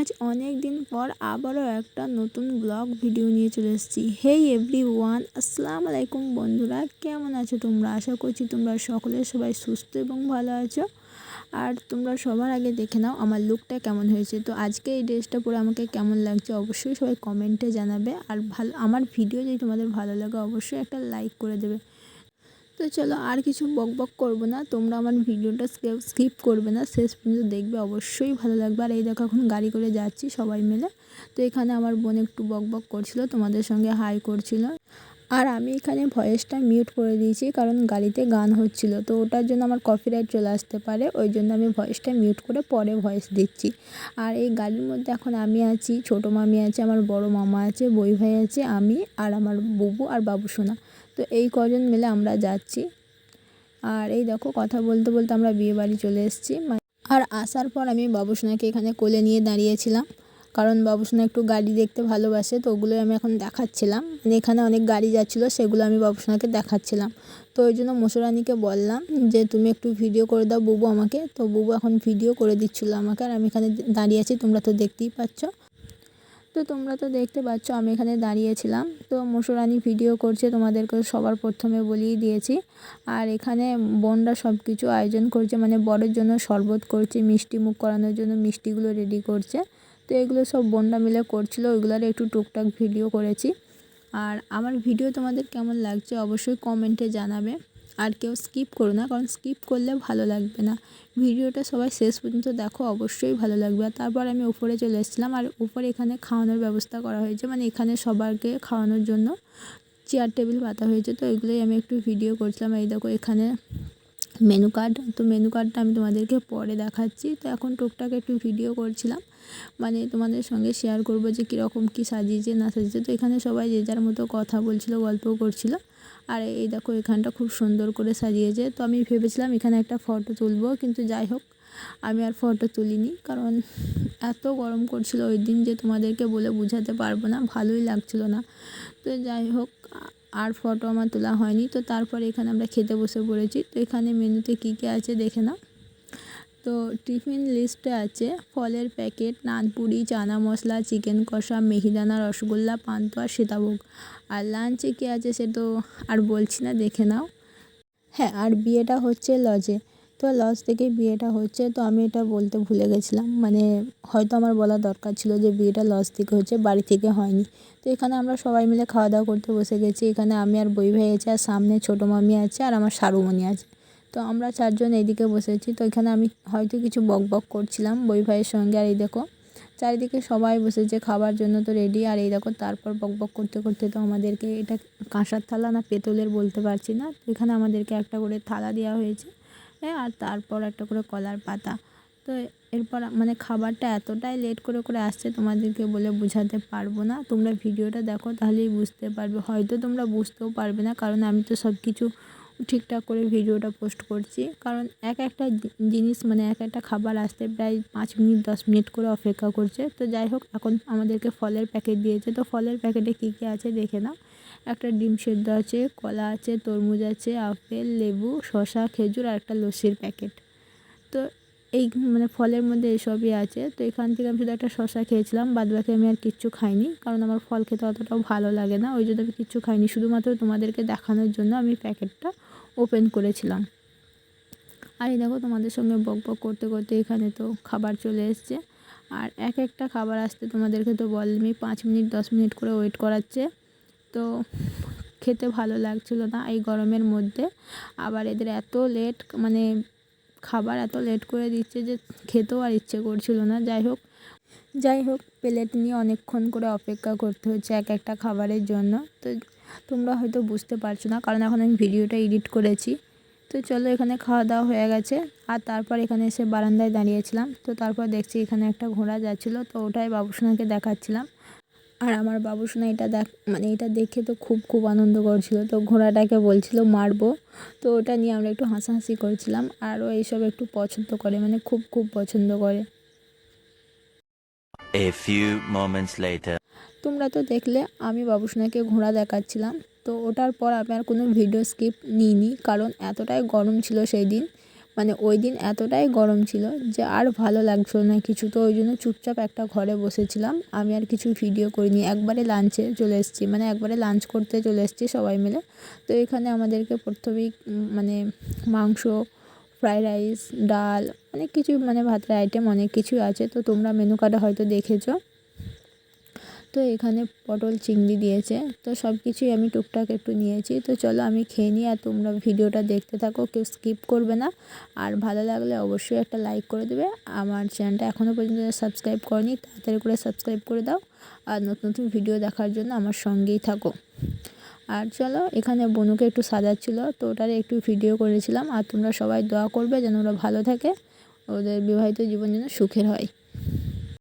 আজ অনেক দিন পর আবারও একটা নতুন ব্লগ ভিডিও নিয়ে চলে এসেছি। হেই এভরি ওয়ান আসসালামু আলাইকুম বন্ধুরা, কেমন আছো তোমরা? আশা করছি তোমরা সকলে সবাই সুস্থ এবং ভালো আছো। আর তোমরা সবার আগে দেখে নাও আমার লুকটা কেমন হয়েছে। তো আজকে এই ড্রেসটা পরে আমাকে কেমন লাগছে অবশ্যই সবাই কমেন্টে জানাবে। আর ভালো, আমার ভিডিও যদি তোমাদের ভালো লাগে অবশ্যই একটা লাইক করে দেবে। তো চলো আর কিছু বক বক করব না। তোমরা আমার ভিডিওটা স্কিপ করবে না। শেষ পর্যন্ত দেখবে, অবশ্যই ভালো লাগবে। আর এই দেখো, এখন গাড়ি করে যাচ্ছি সবাই মিলে। তো এখানে আমার বোন একটু বক বক করছিল, তোমাদের সঙ্গে হাই করছিল। আর আমি এখানে ভয়েসটা মিউট করে দিয়েছি, কারণ গাড়িতে গান হচ্ছিল। তো ওটার জন্য আমার কপিরাইট চলে আসতে পারে, ওই জন্য আমি ভয়েসটা মিউট করে পরে ভয়েস দিচ্ছি। আর এই গাড়ির মধ্যে এখন আমি আছি, ছোটো মামি আছে, আমার বড় মামা আছে, বই ভাই আছে, আমি আর আমার বুবু আর বাবু সোনা তো এই কজন মিলে আমরা যাচ্ছি। আর এই দেখো, কথা বলতে বলতে আমরা বিয়ে বাড়ি চলে এসেছি। আর আসার পর আমি বাবুসোনাকে এখানে কোলে নিয়ে দাঁড়িয়েছিলাম। কারণ বাবুসোনা একটু গাড়ি দেখতে ভালোবাসে, তো ওগুলোই আমি এখন দেখাচ্ছিলাম। মানে এখানে অনেক গাড়ি যাচ্ছিল, সেগুলো আমি বাবুসোনাকে দেখাচ্ছিলাম। তো ওই জন্য মশুরানিকে বললাম যে, তুমি একটু ভিডিও করে দাও বুবু আমাকে। তো বুবু এখন ভিডিও করে দিচ্ছিল আমাকে। আর আমি এখানে দাঁড়িয়ে আছি, তোমরা তো দেখতেই পাচ্ছ। তো তোমরা তো দেখতে পাচ্ছ, আমি এখানে দাঁড়িয়েছিলাম। তো মশুরানি ভিডিও করছে, তোমাদেরকে সবার প্রথমে বলিয়ে দিয়েছি। আর এখানে বোনরা সব কিছু আয়োজন করছে মানে বরের জন্য শরবত করছে, মিষ্টি মুখ করানোর জন্য মিষ্টিগুলো রেডি করছে। তো এগুলো সব বোনরা মিলে করছিল, ওইগুলোর একটু টুকটাক ভিডিও করেছি। আর আমার ভিডিও তোমাদের কেমন লাগছে, অবশ্যই কমেন্টে জানাবে। আর কেউ স্কিপ করো না, কারণ স্কিপ করলে ভালো লাগবে না। ভিডিওটা সবাই শেষ পর্যন্ত দেখো, অবশ্যই ভালো লাগবে। আর তারপর আমি উপরে চলে এসেছিলাম, আর উপরে এখানে খাওয়ানোর ব্যবস্থা করা হয়েছে। মানে এখানে সবারকে খাওয়ানোর জন্য চেয়ার টেবিল পাতা হয়েছে। তো এগুলোই আমি একটু ভিডিও করছিলাম। এই দেখো এখানে মেনু কার্ড তো মেনু কার্ডটা আমি তোমাদেরকে পরে দেখাচ্ছি। তো এখন টুকটাক একটু ভিডিও করছিলাম। মানে তোমাদের সঙ্গে শেয়ার করব যে কীরকম কী সাজিয়েছে, না সাজিয়েছে। তো এখানে সবাই যে যার মতো কথা বলছিল গল্পও করছিল। আর এই দেখো, এখানটা খুব সুন্দর করে সাজিয়েছে। তো আমি ভেবেছিলাম এখানে একটা ফটো তুলবো, কিন্তু যাই হোক, আমি আর ফটো তুলিনি। কারণ এত গরম করছিল ওই দিন যে তোমাদেরকে বলে বোঝাতে পারব না, ভালোই লাগছিল না। তো যাই হোক, আর ফটো আমার তোলা হয়নি। তো তারপরে এখানে আমরা খেতে বসে পড়েছি। তো এখানে মেনুতে কী কী আছে দেখে নাও। তো টিফিন লিস্টে আছে ফলের প্যাকেট নানপুরি চানা মশলা চিকেন কষা, মিহিদানা, রসগোল্লা, পান্তুয়া, সীতাভোগ। আর লাঞ্চে কী আছে সে তো আর বলছি না, দেখে নাও। হ্যাঁ আর বিয়েটা হচ্ছে লজে। তো লজ থেকে বিয়েটা হচ্ছে, তো আমি এটা বলতে ভুলে গেছিলাম। মানে হয়তো আমার বলা দরকার ছিল যে বিয়েটা লজ থেকে হচ্ছে, বাড়ি থেকে হয়নি। তো এখানে আমরা সবাই মিলে খাওয়া দাওয়া করতে বসে গেছি। এখানে আমি আর বই ভাই আছে, আর সামনে ছোটো মামি আছে, আর আমার সারুমণি আছে। তো আমরা চারজন এইদিকে বসেছি। তো এখানে আমি হয়তো কিছু বক বক করছিলাম বই ভাইয়ের সঙ্গে। আর এই দেখো, চারিদিকে সবাই বসেছে খাবার জন্য তো রেডি আর এই দেখো, তারপর বক বক করতে করতে তো আমাদেরকে এটা কাঁসার থালা না পেতলের বলতে পারছি না। তো এখানে আমাদেরকে একটা করে থালা দেওয়া হয়েছে। হ্যাঁ আর তারপর একটা করে কলার পাতা। তো এরপর মানে খাবারটা এতটাই লেট করে করে আসছে তোমাদেরকে বলে বোঝাতে পারব না। তোমরা ভিডিওটা দেখো তাহলেই বুঝতে পারবে। হয়তো তোমরা বুঝতেও পারবে না, কারণ আমি তো সব কিছু ঠিকঠাক করে ভিডিওটা পোস্ট করছি। কারণ এক একটা জিনিস মানে এক একটা খাবার আসতে প্রায় পাঁচ মিনিট, দশ মিনিট করে অপেক্ষা করছে। তো যাই হোক, এখন আমাদেরকে ফলের প্যাকেট দিয়েছে। তো ফলের প্যাকেটে কী কী আছে দেখে নাও। একটা ডিম সেদ্ধ আছে, কলা আছে, তরমুজ আছে, আপেল, লেবু শশা খেজুর আর একটা লস্যির প্যাকেট। তো এই মানে ফলের মধ্যে এসবই আছে। তো এখান থেকে আমি শুধু একটা শশা খেয়েছিলাম বাদ বাকি আমি আর কিচ্ছু খাইনি। কারণ আমার ফল খেতে অতটাও ভালো লাগে না। ওই জন্য আমি কিচ্ছু খাইনি। শুধুমাত্র তোমাদেরকে দেখানোর জন্য আমি প্যাকেটটা ওপেন করেছিলাম। আর এই দেখো তোমাদের সঙ্গে বক বক করতে করতে এখানে তো খাবার চলে এসছে। আর এক একটা খাবার আসতে তোমাদেরকে তো বলমি পাঁচ মিনিট, দশ মিনিট করে ওয়েট করাচ্ছে। তো খেতে ভালো লাগছিল না এই গরমের মধ্যে। আবার এদের এত লেট মানে খাবার এত লেট করে দিচ্ছে যে খেতেও আর ইচ্ছে করছিল না। যাই হোক যাই হোক প্লেট নিয়ে অনেকক্ষণ করে অপেক্ষা করতে হচ্ছে এক একটা খাবারের জন্য। তো তোমরা হয়তো বুঝতে পারছ না, কারণ এখন আমি ভিডিওটা এডিট করেছি। তো চলো এখানে খাওয়া দাওয়া হয়ে গেছে, আর তারপর এখানে এসে বারান্দায় দাঁড়িয়েছিলাম। তো তারপর দেখছি এখানে একটা ঘোড়া যাচ্ছিল, তো ওটাই বাবুসোনাকে দেখাচ্ছিলাম। আর আমার বাবুসোনা এটা দেখ মানে এটা দেখে তো খুব খুব আনন্দ করছিল। তো ঘোড়াটাকে বলছিল, মারবো। তো ওটা নিয়ে আমরা একটু হাসাহাসি করছিলাম আরও এইসব একটু পছন্দ করে মানে খুব খুব পছন্দ করে। A few moments later. তোমরা তো দেখলে, আমি বাবুসোনাকে ঘোড়া দেখাচ্ছিলাম। তো ওটার পর আমি আর কোনো ভিডিও স্কিপ নিইনি, কারণ এতটাই গরম ছিল সেই দিন। মানে ওই দিন এতটাই গরম ছিল যে আর ভালো লাগছিল না কিছু। তো ওই জন্য চুপচাপ একটা ঘরে বসেছিলাম। আমি আর কিছু ভিডিও করিনি। একবারে লাঞ্চে চলে এসেছি। মানে একবারে লাঞ্চ করতে চলে এসেছি সবাই মিলে। তো এখানে আমাদেরকে প্রথমেই মানে মাংস ফ্রাইড রাইস ডাল অনেক কিছু মানে ভাতের আইটেম অনেক কিছু আছে। তো তোমরা মেনু কার্ডে হয়তো দেখেছ। তো এখানে পটল চিংড়ি দিয়েছে। তো সব কিছুই আমি টুকটাক একটু নিয়েছি। তো চলো আমি খেয়ে নিই আর তোমরা ভিডিওটা দেখতে থাকো, কেউ স্কিপ করবে না। আর ভালো লাগলে অবশ্যই একটা লাইক করে দেবে। আমার চ্যানেলটা এখনও পর্যন্ত সাবস্ক্রাইব করনি, তাড়াতাড়ি করে সাবস্ক্রাইব করে দাও। আর নতুন নতুন ভিডিও দেখার জন্য আমার সঙ্গেই থাকো। আর চলো, এখানে বনুকে একটু সাজাচ্ছিলো। তো ওটার একটু ভিডিও করেছিলাম। আর তোমরা সবাই দোয়া করবে যেন ওরা ভালো থাকে। ওদের বিবাহিত জীবন যেন সুখের হয়।